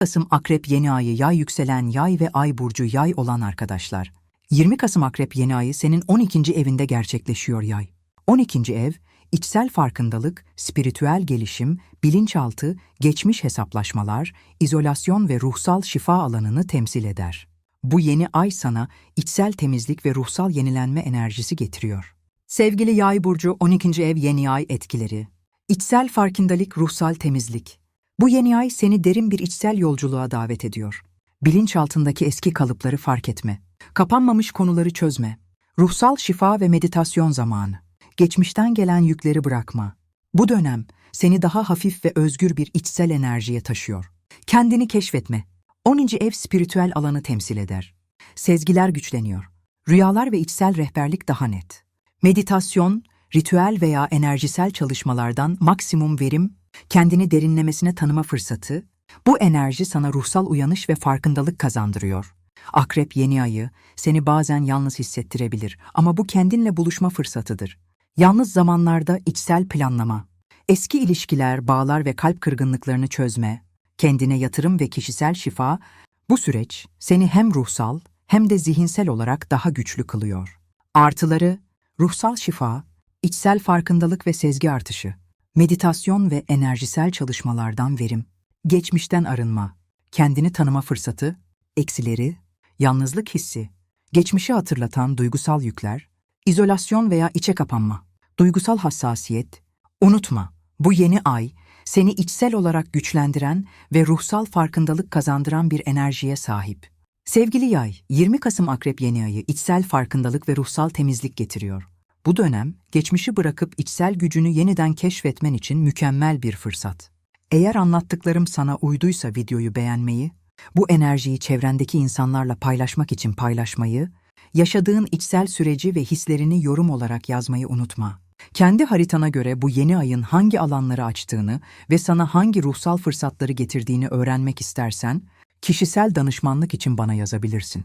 Kasım Akrep yeni ayı yay yükselen yay ve ay burcu yay olan arkadaşlar. 20 Kasım Akrep yeni ayı senin 12. evinde gerçekleşiyor yay. 12. ev, içsel farkındalık, spiritüel gelişim, bilinçaltı, geçmiş hesaplaşmalar, izolasyon ve ruhsal şifa alanını temsil eder. Bu yeni ay sana içsel temizlik ve ruhsal yenilenme enerjisi getiriyor. Sevgili Yay burcu 12. ev yeni ay etkileri. İçsel farkındalık, ruhsal temizlik. Bu yeni ay seni derin bir içsel yolculuğa davet ediyor. Bilinçaltındaki eski kalıpları fark etme. Kapanmamış konuları çözme. Ruhsal şifa ve meditasyon zamanı. Geçmişten gelen yükleri bırakma. Bu dönem seni daha hafif ve özgür bir içsel enerjiye taşıyor. Kendini keşfetme. 10. ev spiritüel alanı temsil eder. Sezgiler güçleniyor. Rüyalar ve içsel rehberlik daha net. Meditasyon, ritüel veya enerjisel çalışmalardan maksimum verim, kendini derinlemesine tanıma fırsatı, bu enerji sana ruhsal uyanış ve farkındalık kazandırıyor. Akrep yeni ayı seni bazen yalnız hissettirebilir ama bu kendinle buluşma fırsatıdır. Yalnız zamanlarda içsel planlama, eski ilişkiler, bağlar ve kalp kırgınlıklarını çözme, kendine yatırım ve kişisel şifa, bu süreç seni hem ruhsal hem de zihinsel olarak daha güçlü kılıyor. Artıları, ruhsal şifa, içsel farkındalık ve sezgi artışı, meditasyon ve enerjisel çalışmalardan verim, geçmişten arınma, kendini tanıma fırsatı, eksileri, yalnızlık hissi, geçmişi hatırlatan duygusal yükler, izolasyon veya içe kapanma, duygusal hassasiyet, unutma, bu yeni ay seni içsel olarak güçlendiren ve ruhsal farkındalık kazandıran bir enerjiye sahip. Sevgili yay, 20 Kasım Akrep yeni ayı içsel farkındalık ve ruhsal temizlik getiriyor. Bu dönem, geçmişi bırakıp içsel gücünü yeniden keşfetmen için mükemmel bir fırsat. Eğer anlattıklarım sana uyduysa videoyu beğenmeyi, bu enerjiyi çevrendeki insanlarla paylaşmak için paylaşmayı, yaşadığın içsel süreci ve hislerini yorum olarak yazmayı unutma. Kendi haritana göre bu yeni ayın hangi alanları açtığını ve sana hangi ruhsal fırsatları getirdiğini öğrenmek istersen, kişisel danışmanlık için bana yazabilirsin.